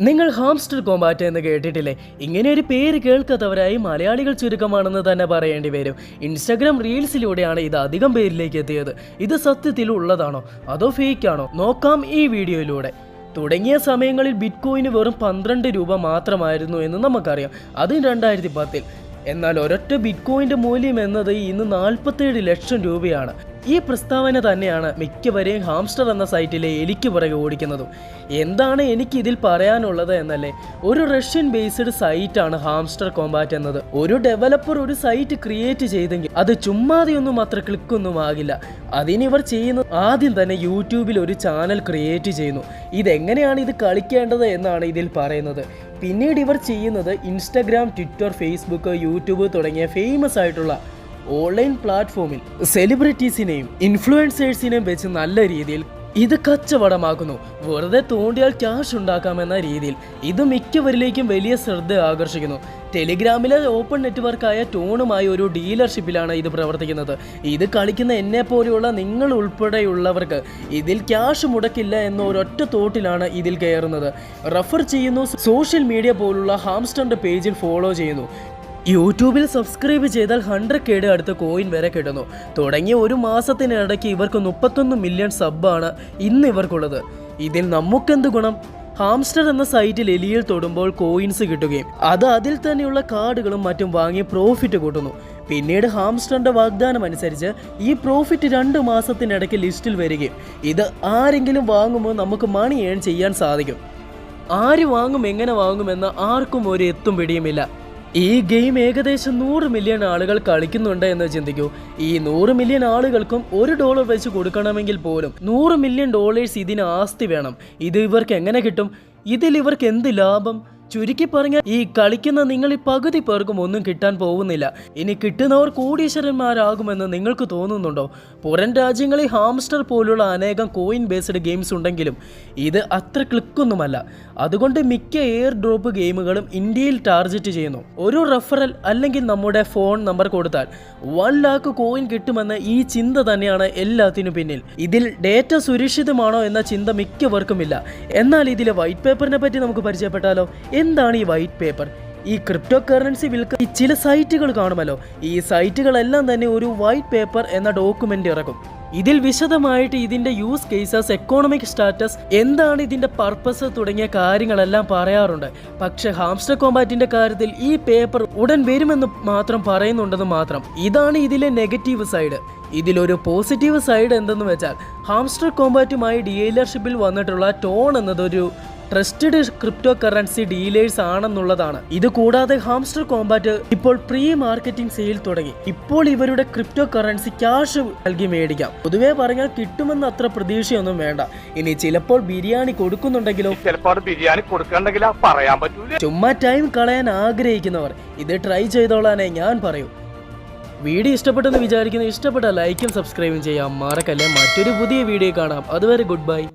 നിങ്ങൾ hamster Kombat എന്ന് കേട്ടിട്ടില്ലേ? ഇങ്ങനെ ഒരു പേര് കേൾക്കാത്തവരായി മലയാളികൾ ചുരുക്കമാണെന്ന് തന്നെ പറയേണ്ടി വരും. ഇൻസ്റ്റാഗ്രാം റീൽസിലൂടെയാണ് ഇത് അധികം പേരിലേക്ക് എത്തിയത്. ഇത് സത്യത്തിൽ ഉള്ളതാണോ? അതോ ഫേക്ക് ആണോ? നോക്കാം ഈ വീഡിയോയിലൂടെ. തുടങ്ങിയ സമയങ്ങളിൽ ബിറ്റ് കോയിന് വെറും പന്ത്രണ്ട് രൂപ മാത്രമായിരുന്നു എന്ന് നമുക്കറിയാം. അത് രണ്ടായിരത്തി പത്തിൽ. എന്നാൽ ഒരൊറ്റ ബിറ്റ് കോയിന്റെ മൂല്യം എന്നത് ഇന്ന് നാൽപ്പത്തേഴ് ലക്ഷം രൂപയാണ്. ഈ പ്രസ്താവന തന്നെയാണ് മിക്കവരെയും ഹാംസ്റ്റർ എന്ന സൈറ്റിലെ എലിക്ക് പുറകെ ഓടിക്കുന്നതും. എന്താണ് എനിക്ക് ഇതിൽ പറയാനുള്ളത് എന്നല്ലേ? ഒരു റഷ്യൻ ബേസ്ഡ് സൈറ്റാണ് ഹാംസ്റ്റർ കോമ്പാറ്റ് എന്നത്. ഒരു ഡെവലപ്പർ ഒരു സൈറ്റ് ക്രിയേറ്റ് ചെയ്തെങ്കിൽ അത് ചുമ്മാതെയൊന്നും അത്ര ക്ലിക്കൊന്നും ആകില്ല അതിനിവർ ചെയ്യുന്നത് ആദ്യം തന്നെ യൂട്യൂബിൽ ഒരു ചാനൽ ക്രിയേറ്റ് ചെയ്യുന്നു. ഇതെങ്ങനെയാണ് ഇത് കളിക്കേണ്ടത് എന്നാണ് ഇതിൽ പറയുന്നത്. പിന്നീട് ഇവർ ചെയ്യുന്നത് ഇൻസ്റ്റഗ്രാം ട്വിറ്റർ ഫേസ്ബുക്ക് യൂട്യൂബ് തുടങ്ങിയ ഫേമസ് ആയിട്ടുള്ള ഓൺലൈൻ പ്ലാറ്റ്ഫോമിൽ സെലിബ്രിറ്റീസിനെയും ഇൻഫ്ലുവൻസേഴ്സിനെയും വെച്ച് നല്ല രീതിയിൽ ഇത് കച്ചവടമാക്കുന്നു. വെറുതെ തോണ്ടിയാൽ ക്യാഷ് ഉണ്ടാക്കാമെന്ന രീതിയിൽ ഇത് മിക്കവരിലേക്കും വലിയ ശ്രദ്ധ ആകർഷിക്കുന്നു. ടെലിഗ്രാമിലെ ഓപ്പൺ നെറ്റ്വർക്കായ ടോണുമായി ഒരു ഡീലർഷിപ്പിലാണ് ഇത് പ്രവർത്തിക്കുന്നത്. ഇത് കളിക്കുന്ന എന്നെ പോലെയുള്ള നിങ്ങൾ ഉൾപ്പെടെയുള്ളവർക്ക് ഇതിൽ ക്യാഷ് മുടക്കില്ല എന്ന ഒരൊറ്റ തോട്ടിലാണ് ഇതിൽ കയറുന്നത്. റെഫർ ചെയ്യുന്നു സോഷ്യൽ മീഡിയ പോലുള്ള ഹാംസ്റ്ററിന്റെ പേജിൽ ഫോളോ ചെയ്യുന്നു. യൂട്യൂബിൽ സബ്സ്ക്രൈബ് ചെയ്താൽ ഹൺഡ്രഡ് കേഡ് അടുത്ത് കോയിൻ വരെ കിട്ടുന്നു. തുടങ്ങിയ ഒരു മാസത്തിനിടയ്ക്ക് ഇവർക്ക് മുപ്പത്തൊന്ന് മില്യൺ സബ്ബാണ് ഇന്ന് ഇവർക്കുള്ളത്. ഇതിൽ നമുക്കെന്ത് ഗുണം? ഹാംസ്റ്റർ എന്ന സൈറ്റിൽ എലിയിൽ തൊടുമ്പോൾ കോയിൻസ് കിട്ടുകയും അത് അതിൽ തന്നെയുള്ള കാർഡുകളും മറ്റും വാങ്ങി പ്രോഫിറ്റ് കൂട്ടുന്നു. പിന്നീട് ഹാംസ്റ്ററിന്റെ വാഗ്ദാനം അനുസരിച്ച് ഈ പ്രോഫിറ്റ് രണ്ട് മാസത്തിനിടയ്ക്ക് ലിസ്റ്റിൽ വരികയും ഇത് ആരെങ്കിലും വാങ്ങുമ്പോൾ നമുക്ക് മണി ഏൺ ചെയ്യാൻ സാധിക്കും. ആര് വാങ്ങും എങ്ങനെ വാങ്ങുമെന്ന് ആർക്കും ഒരു എത്തും പിടിയുമില്ല. ഈ ഗെയിം ഏകദേശം നൂറ് മില്യൺ ആളുകൾ കളിക്കുന്നുണ്ട് എന്ന് ചിന്തിക്കൂ. ഈ നൂറ് മില്യൺ ആളുകൾക്കും ഒരു ഡോളർ വെച്ച് കൊടുക്കണമെങ്കിൽ പോലും നൂറ് മില്യൺ ഡോളേഴ്സ് ഇതിന് ആസ്തി വേണം. ഇത് ഇവർക്ക് എങ്ങനെ കിട്ടും? ഇതിൽ ഇവർക്ക് എന്ത് ലാഭം? ചുരുക്കി പറഞ്ഞാൽ ഈ കളിക്കുന്ന നിങ്ങൾ ഈ പകുതി പേർക്കും ഒന്നും കിട്ടാൻ പോകുന്നില്ല. ഇനി കിട്ടുന്നവർ കോടീശ്വരന്മാരാകുമെന്ന് നിങ്ങൾക്ക് തോന്നുന്നുണ്ടോ? പുറം രാജ്യങ്ങളിൽ ഹാംസ്റ്റർ പോലുള്ള അനേകം കോയിൻ ബേസ്ഡ് ഗെയിംസ് ഉണ്ടെങ്കിലും ഇത് അത്ര ക്ലിക്കൊന്നുമല്ല. അതുകൊണ്ട് മിക്ക എയർ ഡ്രോപ്പ് ഗെയിമുകളും ഇന്ത്യയിൽ ടാർഗറ്റ് ചെയ്യുന്നു. ഒരു റെഫറൽ അല്ലെങ്കിൽ നമ്മുടെ ഫോൺ നമ്പർ കൊടുത്താൽ വൺ ലാക്ക് കോയിൻ കിട്ടുമെന്ന ഈ ചിന്ത തന്നെയാണ് എല്ലാത്തിനും പിന്നിൽ. ഇതിൽ ഡേറ്റ സുരക്ഷിതമാണോ എന്ന ചിന്ത മിക്കവർക്കുമില്ല എന്നാൽ ഇതിലെ വൈറ്റ് പേപ്പറിനെ പറ്റി നമുക്ക് പരിചയപ്പെട്ടാലോ? എന്താണ് ഈ വൈറ്റ് പേപ്പർ ഈ ക്രിപ്റ്റോ കറൻസി വിൽക്ക ഈ ചില സൈറ്റുകൾ കാണുമല്ലോ. ഈ സൈറ്റുകളെല്ലാം തന്നെ ഒരു വൈറ്റ് പേപ്പർ എന്ന ഡോക്യുമെന്റ് ഇറക്കും. ഇതിൽ വിശദമായിട്ട് ഇതിന്റെ യൂസ് കേസസ് എക്കോണമിക് സ്റ്റാറ്റസ് എന്താണ് ഇതിന്റെ പർപ്പസ് തുടങ്ങിയ കാര്യങ്ങളെല്ലാം പറയാറുണ്ട്. പക്ഷെ ഹാംസ്റ്റർ കോമ്പാറ്റിന്റെ കാര്യത്തിൽ ഈ പേപ്പർ ഉടൻ വരുമെന്ന് മാത്രം പറയുന്നുണ്ടെന്ന് മാത്രം. ഇതാണ് ഇതിലെ നെഗറ്റീവ് സൈഡ് ഇതിലൊരു പോസിറ്റീവ് സൈഡ് എന്തെന്ന് വെച്ചാൽ ഹാംസ്റ്റർ കോമ്പാറ്റുമായി ഡീലർഷിപ്പിൽ വന്നിട്ടുള്ള ടോൺ എന്നതൊരു ട്രസ്റ്റഡ് ക്രിപ്റ്റോ കറൻസി ഡീലേഴ്സ് ആണെന്നുള്ളതാണ്. ഇത് കൂടാതെ ഹാംസ്റ്റർ കോമ്പാറ്റ് ഇപ്പോൾ പ്രീ മാർക്കറ്റിംഗ് സെയിൽ തുടങ്ങി. ഇപ്പോൾ ഇവരുടെ ക്രിപ്റ്റോ കറൻസി ക്യാഷ് നൽകി മേടിക്കാം. പൊതുവെ പറഞ്ഞാൽ കിട്ടുമെന്ന് അത്ര പ്രതീക്ഷയൊന്നും വേണ്ട. ഇനി ചിലപ്പോൾ ബിരിയാണി കൊടുക്കുന്നുണ്ടെങ്കിലോ? ചിലപ്പോൾ ബിരിയാണി കൊടുക്കണ്ടെങ്കിലോ പറയാൻ പറ്റൂല. ചുമ്മാ ടൈം കളയാൻ ആഗ്രഹിക്കുന്നവർ ഇത് ട്രൈ ചെയ്തോളാനേ ഞാൻ പറയൂ. വീഡിയോ ഇഷ്ടപ്പെട്ടെന്ന് വിചാരിക്കുന്നു ഇഷ്ടപ്പെട്ട ലൈക്കും സബ്സ്ക്രൈബും ചെയ്യാം. മറക്കല്ലേ മറ്റൊരു പുതിയ വീഡിയോ കാണാം. അതുവരെ ഗുഡ് ബൈ.